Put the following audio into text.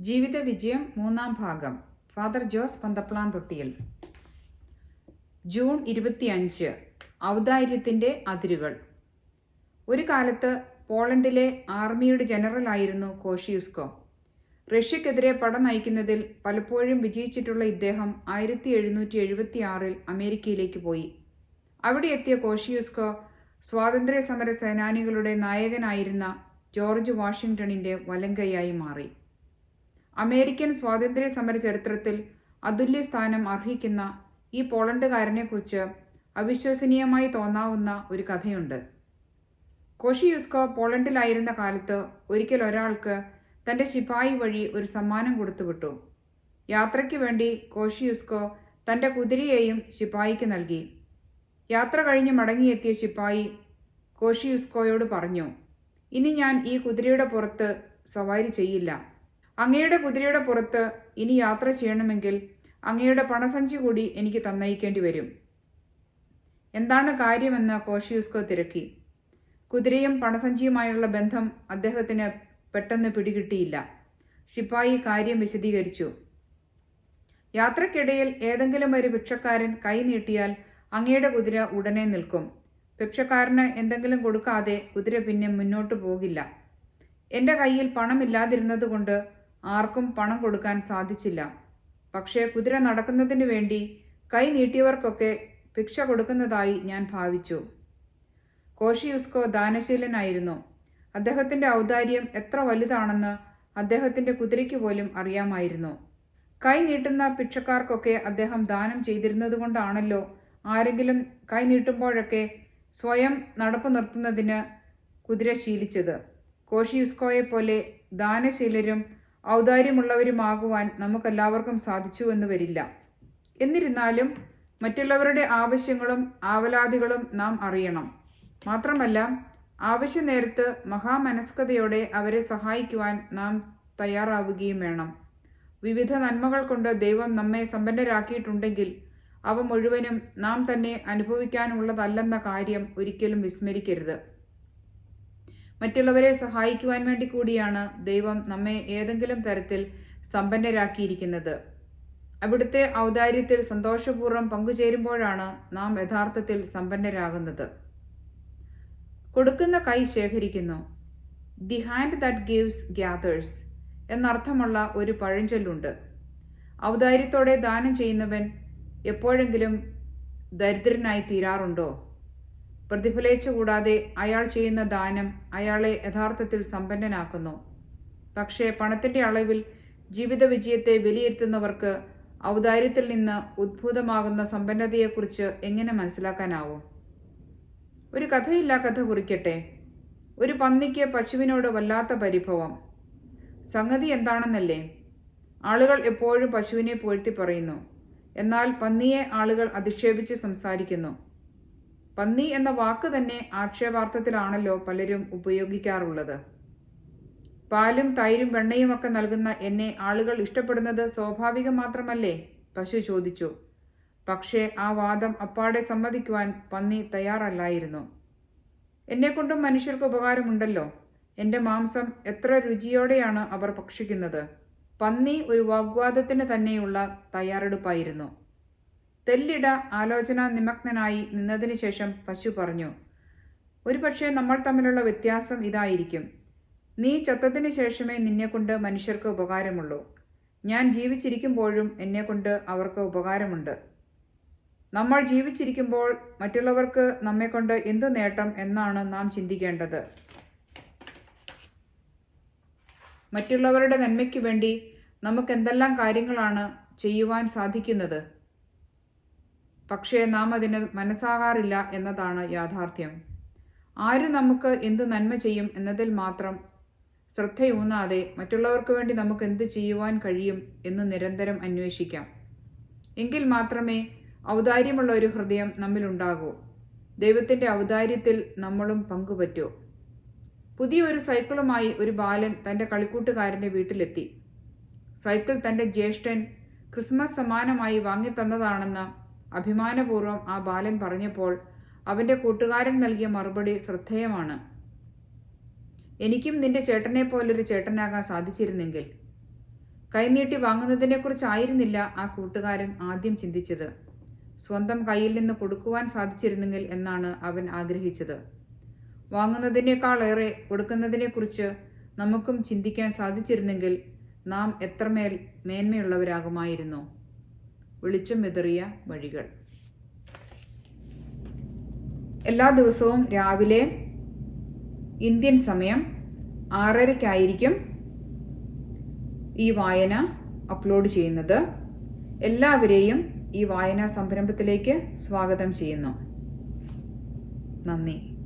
ജീവിത വിജയം മൂന്നാം ഭാഗം. Father Jose Panthaplanthottiyil June ഇരുപത്തിയഞ്ച് ഔദാര്യത്തിന്റെ അതിരുകൾ. ഒരു കാലത്ത് പോളണ്ടിലെ ആർമിയുടെ ജനറലായിരുന്നു കോഷിയുസ്കോ. റഷ്യക്കെതിരെ പട നയിക്കുന്നതിൽ പലപ്പോഴും വിജയിച്ചിട്ടുള്ള ഇദ്ദേഹം ആയിരത്തി എഴുന്നൂറ്റി എഴുപത്തി ആറിൽ അമേരിക്കയിലേക്ക് പോയി. അവിടെ എത്തിയ കോഷിയുസ്കോ സ്വാതന്ത്ര്യ സമര സേനാനികളുടെ നായകനായിരുന്ന ജോർജ് വാഷിംഗ്ടണിന്റെ വലങ്കയായി മാറി. അമേരിക്കൻ സ്വാതന്ത്ര്യ സമര ചരിത്രത്തിൽ അതുല്യ സ്ഥാനം അർഹിക്കുന്ന ഈ പോളണ്ടുകാരനെക്കുറിച്ച് അവിശ്വസനീയമായി തോന്നാവുന്ന ഒരു കഥയുണ്ട്. കോഷിയുസ്കോ പോളണ്ടിലായിരുന്ന കാലത്ത് ഒരിക്കൽ ഒരാൾക്ക് തന്റെ ശിപായി വഴി ഒരു സമ്മാനം കൊടുത്തുവിട്ടു. യാത്രയ്ക്ക് വേണ്ടി കോഷിയുസ്കോ തന്റെ കുതിരയെയും ശിപായിക്ക് നൽകി. യാത്ര കഴിഞ്ഞ് മടങ്ങിയെത്തിയ ശിപ്പായി കോഷിയുസ്കോയോട് പറഞ്ഞു ഇനി ഞാൻ ഈ കുതിരയുടെ പുറത്ത് സവാരി ചെയ്യില്ല. അങ്ങയുടെ കുതിരയുടെ പുറത്ത് ഇനി യാത്ര ചെയ്യണമെങ്കിൽ അങ്ങയുടെ പണസഞ്ചി കൂടി എനിക്ക് തന്നയിക്കേണ്ടി വരും. എന്താണ് കാര്യമെന്ന് കോഷിയുസ്കോ തിരക്കി. കുതിരയും പണസഞ്ചിയുമായുള്ള ബന്ധം അദ്ദേഹത്തിന് പെട്ടെന്ന് പിടികിട്ടിയില്ല. ശിപ്പായി കാര്യം വിശദീകരിച്ചു. യാത്രക്കിടയിൽ ഏതെങ്കിലും ഒരു ഭിക്ഷക്കാരൻ കൈ നീട്ടിയാൽ അങ്ങയുടെ കുതിര ഉടനെ നിൽക്കും. ഭിക്ഷക്കാരന് എന്തെങ്കിലും കൊടുക്കാതെ കുതിര പിന്നെ മുന്നോട്ട് പോകില്ല. എന്റെ കയ്യിൽ പണമില്ലാതിരുന്നതുകൊണ്ട് ആർക്കും പണം കൊടുക്കാൻ സാധിച്ചില്ല. പക്ഷേ കുതിര നടക്കുന്നതിന് വേണ്ടി കൈ നീട്ടിയവർക്കൊക്കെ ഭിക്ഷ കൊടുക്കുന്നതായി ഞാൻ ഭാവിച്ചു. കോഷിയുസ്കോ ദാനശീലനായിരുന്നു. അദ്ദേഹത്തിന്റെ ഔദാര്യം എത്ര വലുതാണെന്ന് അദ്ദേഹത്തിന്റെ കുതിരയ്ക്ക് പോലും അറിയാമായിരുന്നു. കൈ നീട്ടുന്ന ഭിക്ഷക്കാർക്കൊക്കെ അദ്ദേഹം ദാനം ചെയ്തിരുന്നതുകൊണ്ടാണല്ലോ ആരെങ്കിലും കൈ നീട്ടുമ്പോഴൊക്കെ സ്വയം നടപ്പ് നിർത്തുന്നതിന് കുതിര ശീലിച്ചത്. കോഷിയുസ്കോയെ പോലെ ദാനശീലരും ഔദാര്യമുള്ളവരുമാകുവാൻ നമുക്കെല്ലാവർക്കും സാധിച്ചു എന്ന് വരില്ല. എന്നിരുന്നാലും മറ്റുള്ളവരുടെ ആവശ്യങ്ങളും ആവലാതികളും നാം അറിയണം. മാത്രമല്ല ആവശ്യ നേരത്ത് മഹാമനസ്കതയോടെ അവരെ സഹായിക്കുവാൻ നാം തയ്യാറാവുകയും വേണം. വിവിധ നന്മകൾ കൊണ്ട് ദൈവം നമ്മെ സമ്പന്നരാക്കിയിട്ടുണ്ടെങ്കിൽ അവ മുഴുവനും നാം തന്നെ അനുഭവിക്കാനുള്ളതല്ലെന്ന കാര്യം ഒരിക്കലും വിസ്മരിക്കരുത്. മറ്റുള്ളവരെ സഹായിക്കുവാൻ വേണ്ടി കൂടിയാണ് ദൈവം നമ്മെ ഏതെങ്കിലും തരത്തിൽ സമ്പന്നരാക്കിയിരിക്കുന്നത്. അവിടുത്തെ ഔദാര്യത്തിൽ സന്തോഷപൂർവം പങ്കുചേരുമ്പോഴാണ് നാം യഥാർത്ഥത്തിൽ സമ്പന്നരാകുന്നത്. കൊടുക്കുന്ന കൈ ശേഖരിക്കുന്നു. The hand that gives gathers എന്നർത്ഥമുള്ള ഒരു പഴഞ്ചൊല്ലുണ്ട്. ഔദാര്യത്തോടെ ദാനം ചെയ്യുന്നവൻ എപ്പോഴെങ്കിലും ദരിദ്രനായി തീരാറുണ്ടോ? പ്രതിഫലേച്ച കൂടാതെ അയാൾ ചെയ്യുന്ന ദാനം അയാളെ യഥാർത്ഥത്തിൽ സമ്പന്നനാക്കുന്നു. പക്ഷേ പണത്തിന്റെ അളവിൽ ജീവിത വിജയത്തെ വിലയിരുത്തുന്നവർക്ക് ഔദാര്യത്തിൽ നിന്ന് ഉദ്ഭൂതമാകുന്ന സമ്പന്നതയെക്കുറിച്ച് എങ്ങനെ മനസ്സിലാക്കാനാവും? ഒരു കഥയില്ല കഥ കുറിക്കട്ടെ. ഒരു പന്നിക്ക് പശുവിനോട് വല്ലാത്ത പരിഭവം. സംഗതി എന്താണെന്നല്ലേ? ആളുകൾ എപ്പോഴും പശുവിനെ പുകഴ്ത്തി പറയുന്നു. എന്നാൽ പന്നിയെ ആളുകൾ അധിക്ഷേപിച്ച് സംസാരിക്കുന്നു. പന്നി എന്ന വാക്ക് തന്നെ ആക്ഷേപാർത്ഥത്തിലാണല്ലോ പലരും ഉപയോഗിക്കാറുള്ളത്. പാലും തൈരും വെണ്ണയും ഒക്കെ നൽകുന്ന എന്നെ ആളുകൾ ഇഷ്ടപ്പെടുന്നത് സ്വാഭാവികം മാത്രമല്ലേ? പശു ചോദിച്ചു. പക്ഷേ ആ വാദം അപ്പാടെ സമ്മതിക്കുവാൻ പന്നി തയ്യാറല്ലായിരുന്നു. എന്നെക്കൊണ്ടും മനുഷ്യർക്ക് ഉപകാരമുണ്ടല്ലോ. എന്റെ മാംസം എത്ര രുചിയോടെയാണ് അവർ ഭക്ഷിക്കുന്നത്. പന്നി ഒരു വാഗ്വാദത്തിന് തന്നെയുള്ള തയ്യാറെടുപ്പായിരുന്നു. തെല്ലിട ആലോചന നിമഗ്നനായി നിന്നതിന് ശേഷം പശു പറഞ്ഞു ഒരുപക്ഷെ നമ്മൾ തമ്മിലുള്ള വ്യത്യാസം ഇതായിരിക്കും. നീ ചത്തതിന് ശേഷമേ നിന്നെക്കൊണ്ട് മനുഷ്യർക്ക് ഉപകാരമുള്ളൂ. ഞാൻ ജീവിച്ചിരിക്കുമ്പോഴും എന്നെക്കൊണ്ട് അവർക്ക് ഉപകാരമുണ്ട്. നമ്മൾ ജീവിച്ചിരിക്കുമ്പോൾ മറ്റുള്ളവർക്ക് നമ്മെക്കൊണ്ട് എന്തു നേട്ടം എന്നാണ് നാം ചിന്തിക്കേണ്ടത്. മറ്റുള്ളവരുടെ നന്മയ്ക്ക് വേണ്ടി നമുക്ക് എന്തെല്ലാം കാര്യങ്ങളാണ് ചെയ്യുവാൻ സാധിക്കുന്നത്? പക്ഷേ നാം അതിന് മനസ്സാകാറില്ല എന്നതാണ് യാഥാർത്ഥ്യം. ആര് നമുക്ക് എന്ത് നന്മ ചെയ്യും എന്നതിൽ മാത്രം ശ്രദ്ധയൂന്നാതെ മറ്റുള്ളവർക്ക് വേണ്ടി നമുക്ക് എന്ത് ചെയ്യുവാൻ കഴിയും എന്ന് നിരന്തരം അന്വേഷിക്കാം. എങ്കിൽ മാത്രമേ ഔദാര്യമുള്ള ഒരു ഹൃദയം നമ്മിലുണ്ടാകൂ. ദൈവത്തിന്റെ ഔദാര്യത്തിൽ നമ്മളും പങ്കുപറ്റൂ. പുതിയൊരു സൈക്കിളുമായി ഒരു ബാലൻ തന്റെ കളിക്കൂട്ടുകാരന്റെ വീട്ടിലെത്തി. സൈക്കിൾ തന്റെ ജ്യേഷ്ഠൻ ക്രിസ്മസ് സമ്മാനമായി വാങ്ങിത്തന്നതാണെന്ന് അഭിമാനപൂർവം ആ ബാലൻ പറഞ്ഞപ്പോൾ അവന്റെ കൂട്ടുകാരൻ നൽകിയ മറുപടി ശ്രദ്ധേയമാണ്. എനിക്കും നിന്റെ ചേട്ടനെ പോലൊരു ചേട്ടനാകാൻ സാധിച്ചിരുന്നെങ്കിൽ. കൈനീട്ടി വാങ്ങുന്നതിനെക്കുറിച്ചായിരുന്നില്ല ആ കൂട്ടുകാരൻ ആദ്യം ചിന്തിച്ചത്. സ്വന്തം കയ്യിൽ നിന്ന് കൊടുക്കുവാൻ സാധിച്ചിരുന്നെങ്കിൽ എന്നാണ് അവൻ ആഗ്രഹിച്ചത്. വാങ്ങുന്നതിനേക്കാളേറെ കൊടുക്കുന്നതിനെക്കുറിച്ച് നമുക്കും ചിന്തിക്കാൻ സാധിച്ചിരുന്നെങ്കിൽ നാം എത്രമേൽ മേന്മയുള്ളവരാകുമായിരുന്നു. വെളിച്ചം വിതറിയ വഴികൾ. എല്ലാ ദിവസവും രാവിലെ ഇന്ത്യൻ സമയം ആറരയ്ക്കായിരിക്കും ഈ വായന അപ്ലോഡ് ചെയ്യുന്നത്. എല്ലാവരെയും ഈ വായനാ സംരംഭത്തിലേക്ക് സ്വാഗതം ചെയ്യുന്നു. നന്ദി.